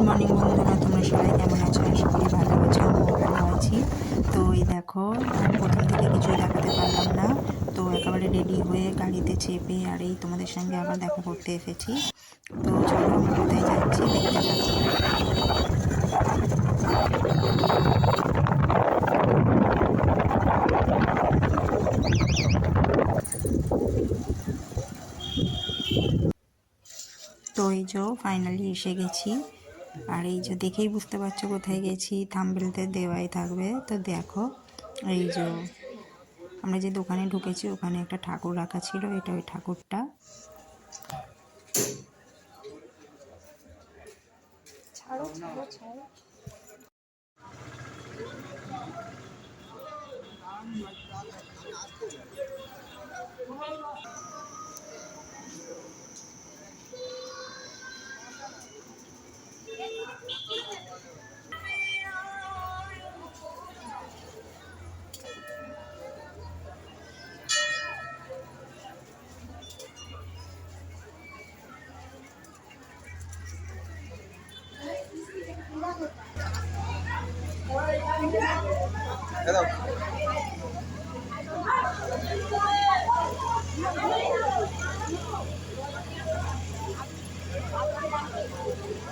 Good morning বন্ধুরা তোমরা সবাই কেমন আছো? করি ভালো আছো, আমিও ভালো আছি। তো এই দেখো, আমি প্রথম থেকে কিছুই দেখাতে পারলাম না। তো একেবারে রেডি হয়ে গাড়িতে চেপে আর এই তোমাদের সঙ্গে আবার দেখা করতে এসেছি। তো চলো আমরা কোথায় যাচ্ছি, দেখতে তো এই যে ফাইনালি এসে গেছি। আর এই যে দেখেই বুঝতে পারছ কোথায় গেছি, থাম্বেলতে দেওয়াই থাকবে। তো দেখো, এই যে আমরা যে দোকানে ঢুকেছি, ওখানে একটা ঠাকুর রাখা ছিল, এটা ওই ঠাকুরটা। Hello.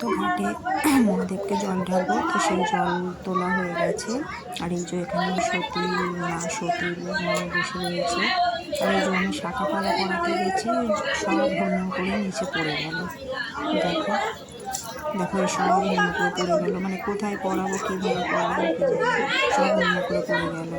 তো ঘাটে মহাদেবকে জল ঢালবো তো সেই জল তোলা হয়ে গেছে। আর এই যে এখানে সতী মা, সতী বসে রয়েছে। আর এই যে আমি শাখা পালা পড়াতে গেছি সব ভ্রমণ করে নিচে পড়ে গেল। দেখো দেখো সব ভ্রমণ করে পড়ে গেল। মানে কোথায় পড়াবো, কীভাবে পড়াবো সব ভ্রমণ করে পড়ে গেল।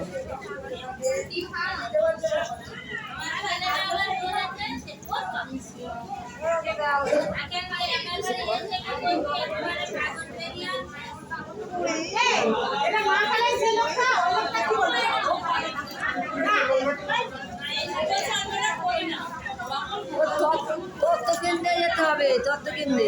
তত্ত্ব কেন্দ্রে যেতে হবে তত্ত্ব কেন্দ্রে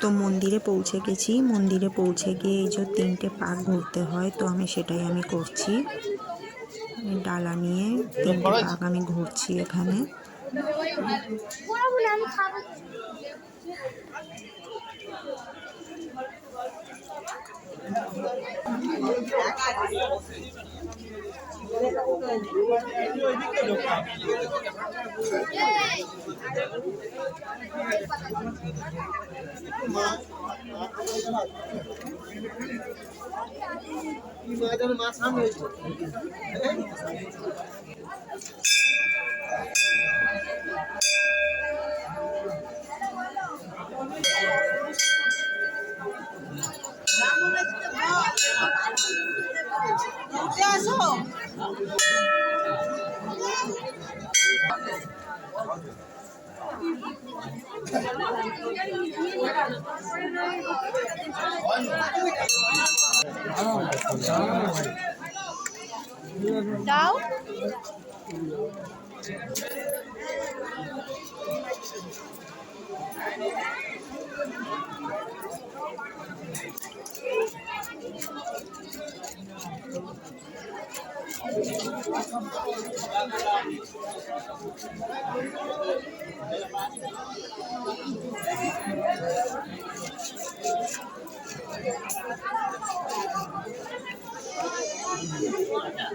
তো মন্দিরে পৌঁছে গেছি। মন্দিরে পৌঁছে গিয়ে এই যে তিনটে পাক ঘুরতে হয়, তো আমি সেটাই আমি করছি। ডালা নিয়ে তিনটে বাঘ আমি ঘুরছি এখানে। サンドイッチ。দাও। Florida.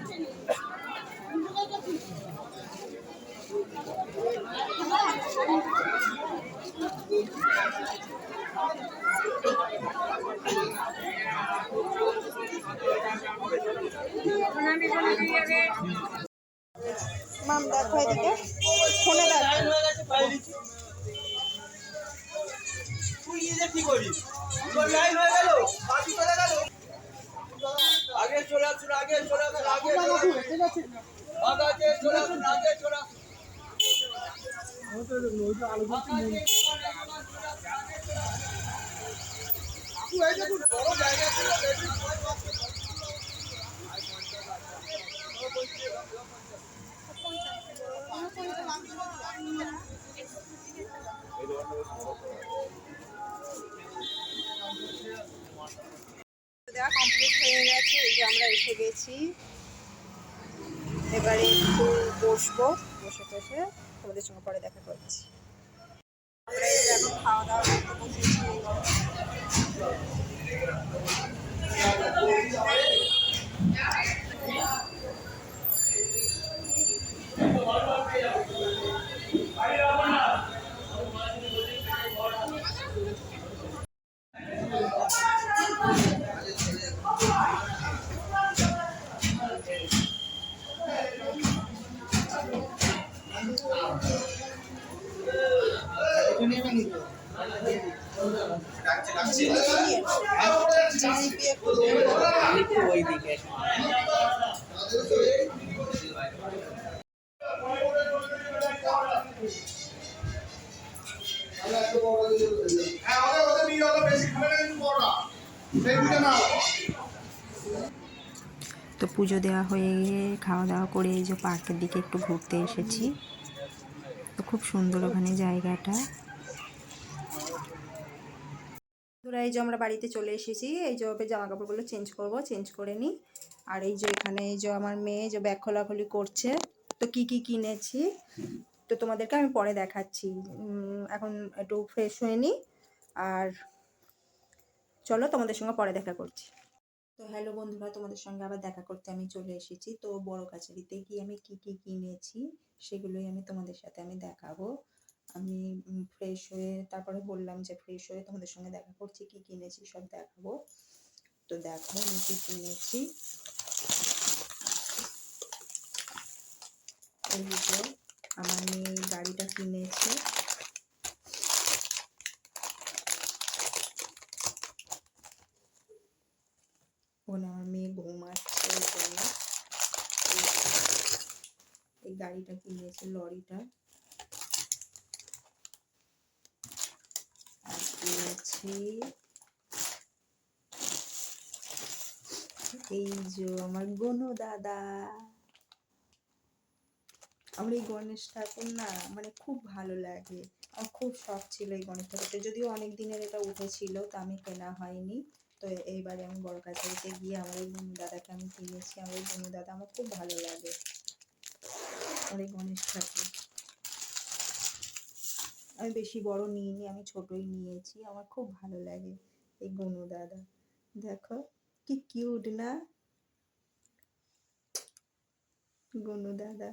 চলে আসুন আগে চলে আসুন। আগে চলে আসুন আগে চলে আসুন। এসে গেছি। এবারে একটু বসবো বসে বসে তোমাদের সঙ্গে পরে দেখা করছি। তো পুজো দেওয়া হয়ে গিয়ে খাওয়া দাওয়া করে এই যে পার্কের দিকে একটু ঘুরতে এসেছি। তো খুব সুন্দর ওখানে জায়গাটা। বন্ধুরা, এই যে আমরা বাড়িতে চলে এসেছি। এই যে জামা কাপড়গুলো চেঞ্জ করব চেঞ্জ করে নিই। আর এই যে এখানে এই যে আমার মেয়ে যে ব্যাগ খোলাখুলি করছে। তো কি কি কিনেছি? তো তোমাদেরকে আমি পরে দেখাচ্ছি। এখন একটু ফ্রেশ হয়ে নিই। আর চলো তোমাদের সঙ্গে পরে দেখা করছি। তো হ্যালো বন্ধুরা, তোমাদের সঙ্গে আবার দেখা করতে আমি চলে এসেছি। তো বড় কাছারিতে গিয়ে আমি কি কি কিনেছি, সেগুলোই আমি তোমাদের সাথে আমি দেখাবো। আমি ফ্রেশ হয়ে তারপরে বললাম যে ফ্রেশ হয়ে তোমাদের সঙ্গে দেখা করছি, কি কিনেছি সব দেখাবো। তো দেখো আমি কি কিনেছি। আমার মেয়ে গাড়িটা কিনেছে। আমার মেয়ে ঘুমাচ্ছে এই গাড়িটা কিনেছে, লরিটা আর এই যে আমার গনু দাদা। আমার এই গণেশ ঠাকুর না মানে খুব ভালো লাগে। আমার খুব শখ ছিল এই গণেশ ঠাকুরটা। যদিও অনেক দিনের এটা উঠেছিল তা আমি কেনা হয়নি। তো এইবারে আমি বড় কাছারিতে গিয়ে আমার এই গনু দাদাকে আমি কিনেছি। আমার এই গনু দাদা আমার খুব ভালো লাগে। আমার এই গণেশ ঠাকুর। আমি বেশি বড় নিইনি, আমি ছোটই নিয়েছি। আমার খুব ভালো লাগে এই গুনু দাদা। দেখো, কি কিউট না? গুনু দাদা।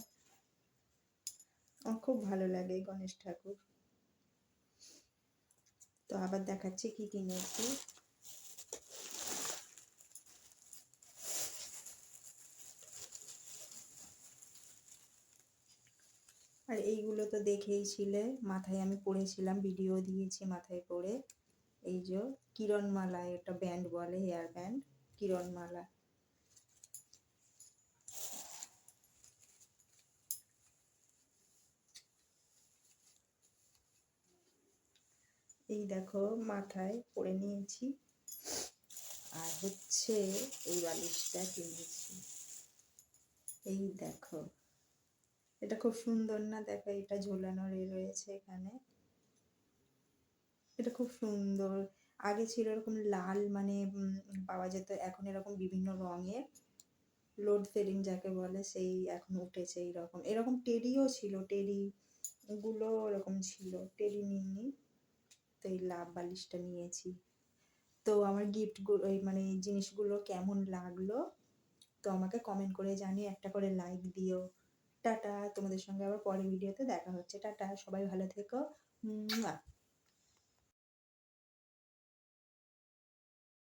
আমার খুব ভালো লাগে গণেশ ঠাকুর। তো আবার দেখাচ্ছি কি কিনেছি। আর এইগুলো তো দেখেইছিলে মাথায় আমি পড়েছিলাম ভিডিও দিয়েছি মাথায় পড়ে। এই যে কিরণমালা এটা ব্যান্ড বলে হেয়ার ব্যান্ড কিরণমালা। এই দেখো, মাথায় পরে নিয়েছি। আর হচ্ছে এই বালিশটা কিনেছি। এই দেখো। এটা খুব সুন্দর না? দেখো এটা ঝোলানোর এ রয়েছে এখানে। এটা খুব সুন্দর। আগে ছিল এরকম লাল মানে পাওয়া যেত, এখন এরকম বিভিন্ন রঙের। লোড ফেডিং যাকে বলে, সেই এখন উঠেছে এইরকম। এরকম টেরিও ছিল, টেডি গুলো এরকম ছিল। টেডি নিইনি, তো এই লাভ বালিশটা নিয়েছি। তো আমার গিফটগুলো ওই মানে জিনিসগুলো কেমন লাগল? তো আমাকে কমেন্ট করে জানিয়ে একটা করে লাইক দিও। টাটা তোমাদের সঙ্গে আবার পরের ভিডিওতে দেখা হচ্ছে টাটা সবাই ভালো থেকো।